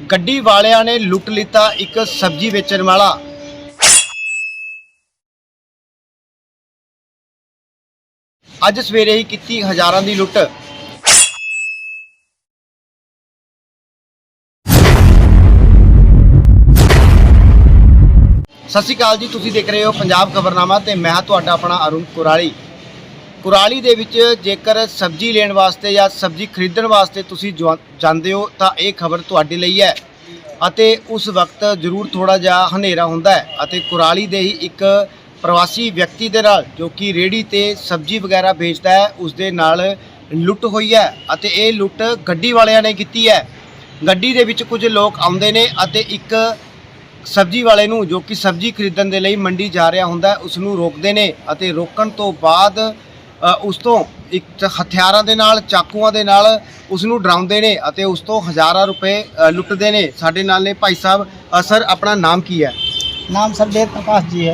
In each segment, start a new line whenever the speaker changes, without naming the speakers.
ਗੱਡੀ ਵਾਲਿਆਂ ਨੇ ਲੁੱਟ ਲਿੱਤਾ ਇੱਕ ਸਬਜ਼ੀ ਵੇਚਣ ਵਾਲਾ। ਅੱਜ ਸਵੇਰੇ ਹੀ ਕੀਤੀ ਹਜ਼ਾਰਾਂ ਦੀ ਲੁੱਟ। ਸਤਿ ਸ਼੍ਰੀ ਅਕਾਲ ਜੀ, ਤੁਸੀਂ ਦੇਖ ਰਹੇ ਹੋ ਪੰਜਾਬ ਖਬਰਨਾਮਾ ਤੇ ਮੈਂ ਤੁਹਾਡਾ ਆਪਣਾ ਅਰੁਣ ਕੁਰਾਲੀ। ਕੁਰਾਲੀ ਦੇ ਵਿੱਚ ਜੇਕਰ ਸਬਜ਼ੀ ਲੈਣ ਵਾਸਤੇ ਜਾਂ ਸਬਜ਼ੀ ਖਰੀਦਣ ਵਾਸਤੇ ਤੁਸੀਂ ਜਵਾ- ਜਾਂਦੇ ਹੋ, ਤਾਂ ਇਹ ਖਬਰ ਤੁਹਾਡੇ ਲਈ ਹੈ। ਅਤੇ ਉਸ ਵਕਤ ਜ਼ਰੂਰ ਥੋੜਾ ਜਿਹਾ ਹਨੇਰਾ ਹੁੰਦਾ ਹੈ ਅਤੇ ਕੁਰਾਲੀ ਦੇ ਹੀ ਇੱਕ ਪ੍ਰਵਾਸੀ ਵਿਅਕਤੀ ਦੇ ਨਾਲ ਜੋ ਕਿ ਰੇੜੀ ਤੇ ਸਬਜ਼ੀ ਵਗੈਰਾ ਵੇਚਦਾ ਹੈ, ਉਸ ਦੇ ਨਾਲ ਲੁੱਟ ਹੋਈ ਹੈ ਅਤੇ ਇਹ ਲੁੱਟ ਗੱਡੀ ਵਾਲਿਆਂ ਨੇ ਕੀਤੀ ਹੈ। ਗੱਡੀ ਦੇ ਵਿੱਚ ਕੁਝ ਲੋਕ ਆਉਂਦੇ ਨੇ ਅਤੇ ਇੱਕ ਸਬਜ਼ੀ ਵਾਲੇ ਨੂੰ ਜੋ ਕਿ ਸਬਜ਼ੀ ਖਰੀਦਣ ਦੇ ਲਈ ਮੰਡੀ ਜਾ ਰਿਹਾ ਹੁੰਦਾ ਉਸ ਨੂੰ ਰੋਕਦੇ ਨੇ ਅਤੇ ਰੋਕਣ ਤੋਂ ਬਾਅਦ ਉਸ ਤੋਂ ਇੱਕ ਹਥਿਆਰਾਂ ਦੇ ਨਾਲ ਚਾਕੂਆਂ ਦੇ ਨਾਲ ਉਸ ਨੂੰ ਡਰਾਉਂਦੇ ਨੇ ਅਤੇ ਉਸ ਤੋਂ ਹਜ਼ਾਰਾਂ ਰੁਪਏ ਅ, ਲੁੱਟਦੇ ਨੇ ਸਾਡੇ ਨਾਲ ਨੇ ਭਾਈ ਸਾਹਿਬ ਅ, ਸਰ ਆਪਣਾ ਨਾਮ ਕੀ ਹੈ
नाम सर वेद प्रकाश जी है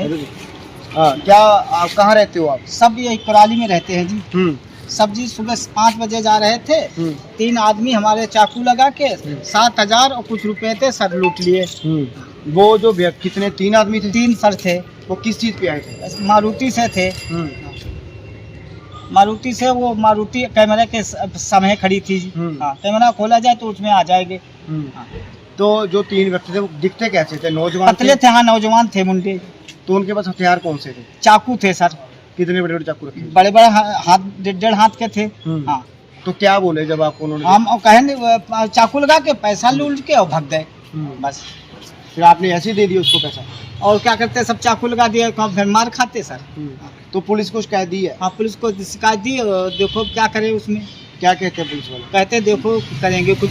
हाँ क्या आप कहाँ रहते हो आप
सब यही कुराली में रहते हैं जी
हम्म
सब्जी सुबह पाँच बजे जा रहे थे
हम्म
तीन आदमी हमारे चाकू लगा के सात हजार और कुछ रुपए थे सर लूट लिए
हम्म वो जो व्यक्ति कितने तीन आदमी थे
तीन सर थे
वो किस चीज पे आए थे
मारुति से थे
हम्म
मारुति से वो मारुति कैमरा के समय खड़ी थी
हम्म।
हाँ कैमरा खोला जाए तो उसमें आ जाएँगे।
हम्म।
हाँ।
तो जो तीन व्यक्ति थे वो दिखते कैसे थे? नौजवान
पतले थे? हाँ नौजवान थे मुंडे।
तो उनके पास हथियार कौन से थे?
चाकू थे सर।
कितने बड़े बड़े चाकू रखे?
बड़े बड़े हाथ डेढ़ डेढ़ हाथ के थे।
हम्म।
हाँ।
तो क्या बोले जब आपको उन्होंने
हम कहें चाकू लगा के पैसा लूट के और भग गए। बस।
फिर आपने ऐसे ही दे दिया उसको पैसा?
और क्या करते सब चाकू लगा दिया फिर मार खाते सर।
तो पुलिस को शिकायत दी है?
हाँ पुलिस को शिकायत दी और देखो क्या करे उसमें।
क्या कहते हैं पुलिस वाले?
कहते हैं देखो करेंगे कुछ।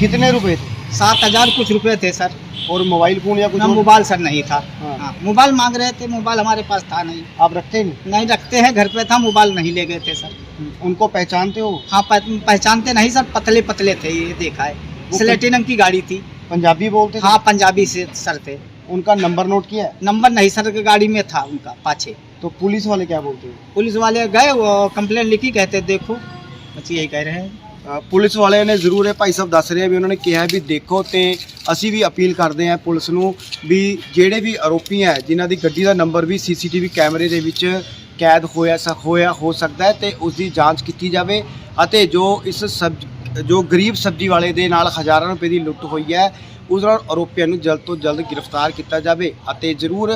कितने रुपए थे?
सात हज़ार कुछ रुपए थे सर।
और मोबाइल फ़ोन या कुछ
मोबाइल सर नहीं था।
हाँ।
हाँ मोबाइल मांग रहे थे मोबाइल हमारे पास था नहीं।
आप रखते ही? नहीं
नहीं रखते हैं घर पे था मोबाइल नहीं ले गए थे सर।
उनको पहचानते हो?
हाँ पह- पहचानते नहीं सर पतले पतले थे ये देखा है। स्लेटी रंग की गाड़ी थी।
पंजाबी बोलते
हाँ पंजाबी से सर थे।
उनका नंबर नोट किया
नंबर नहीं सर की गाड़ी में था उनका पाछे।
तो पुलिस वाले क्या बोलते हैं
पुलिस वाले गए वो कंप्लेन लिखी कहते देखो बस यही कह रहे हैं
ਅ, ਪੁਲਿਸ ਵਾਲਿਆਂ ਨੇ ਜ਼ਰੂਰ ਇਹ ਭਾਈ ਸਾਹਿਬ ਦੱਸ ਰਹੇ ਆ ਵੀ ਉਹਨਾਂ ਨੇ ਕਿਹਾ ਵੀ ਦੇਖੋ ਤੇ ਅਸੀਂ ਵੀ ਅਪੀਲ ਕਰਦੇ ਹਾਂ ਪੁਲਿਸ ਨੂੰ ਵੀ ਜਿਹੜੇ ਵੀ ਆਰੋਪੀ ਹੈ ਜਿਨ੍ਹਾਂ ਦੀ ਗੱਡੀ ਦਾ ਨੰਬਰ ਵੀ ਸੀਸੀਟੀਵੀ ਕੈਮਰੇ ਦੇ ਵਿੱਚ ਕੈਦ ਹੋਇਆ ਸ ਹੋਇਆ ਹੋ ਸਕਦਾ ਹੈ ਤੇ ਉਸ ਦੀ ਜਾਂਚ ਕੀਤੀ ਜਾਵੇ ਅਤੇ ਜੋ ਇਸ ਸਬ ਜੋ ਗਰੀਬ ਸਬਜ਼ੀ ਵਾਲੇ ਦੇ ਨਾਲ ਹਜ਼ਾਰਾਂ ਰੁਪਏ ਦੀ ਲੁੱਟ ਹੋਈ ਹੈ ਉਸ ਦੌਰਾਨ ਆਰੋਪੀਆਂ ਨੂੰ ਜਲਦ ਤੋਂ ਜਲਦ ਗ੍ਰਿਫਤਾਰ ਕੀਤਾ ਜਾਵੇ ਅਤੇ ਜ਼ਰੂਰ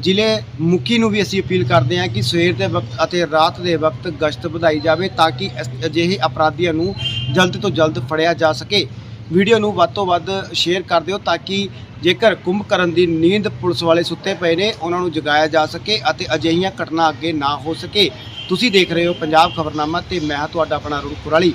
ਜ਼ਿਲ੍ਹੇ ਮੁਖੀ ਨੂੰ ਵੀ ਅਸੀਂ ਅਪੀਲ ਕਰਦੇ ਹਾਂ ਕਿ ਸਵੇਰ ਦੇ ਵਕਤ ਅਤੇ ਰਾਤ ਦੇ ਵਕਤ ਗਸ਼ਤ ਵਧਾਈ ਜਾਵੇ ਤਾਂ ਕਿ ਅਜਿਹੇ ਅਪਰਾਧੀਆਂ ਨੂੰ ਜਲਦ ਤੋਂ ਜਲਦ ਫੜਿਆ ਜਾ ਸਕੇ। ਵੀਡੀਓ ਨੂੰ ਵੱਧ ਤੋਂ ਵੱਧ ਸ਼ੇਅਰ ਕਰ ਦਿਓ ਤਾਂ ਕਿ ਜੇਕਰ ਕੁੰਭਕਰਨ ਦੀ ਨੀਂਦ ਪੁਲਿਸ ਵਾਲੇ ਸੁੱਤੇ ਪਏ ਨੇ, ਉਹਨਾਂ ਨੂੰ ਜਗਾਇਆ ਜਾ ਸਕੇ ਅਤੇ ਅਜਿਹੀਆਂ ਘਟਨਾ ਅੱਗੇ ਨਾ ਹੋ ਸਕੇ। ਤੁਸੀਂ ਦੇਖ ਰਹੇ ਹੋ ਪੰਜਾਬ ਖਬਰਨਾਮਾ ਤੇ ਮੈਂ ਹਾਂ ਤੁਹਾਡਾ ਆਪਣਾ ਅਰੁਣ ਕੁਰਾਲੀ।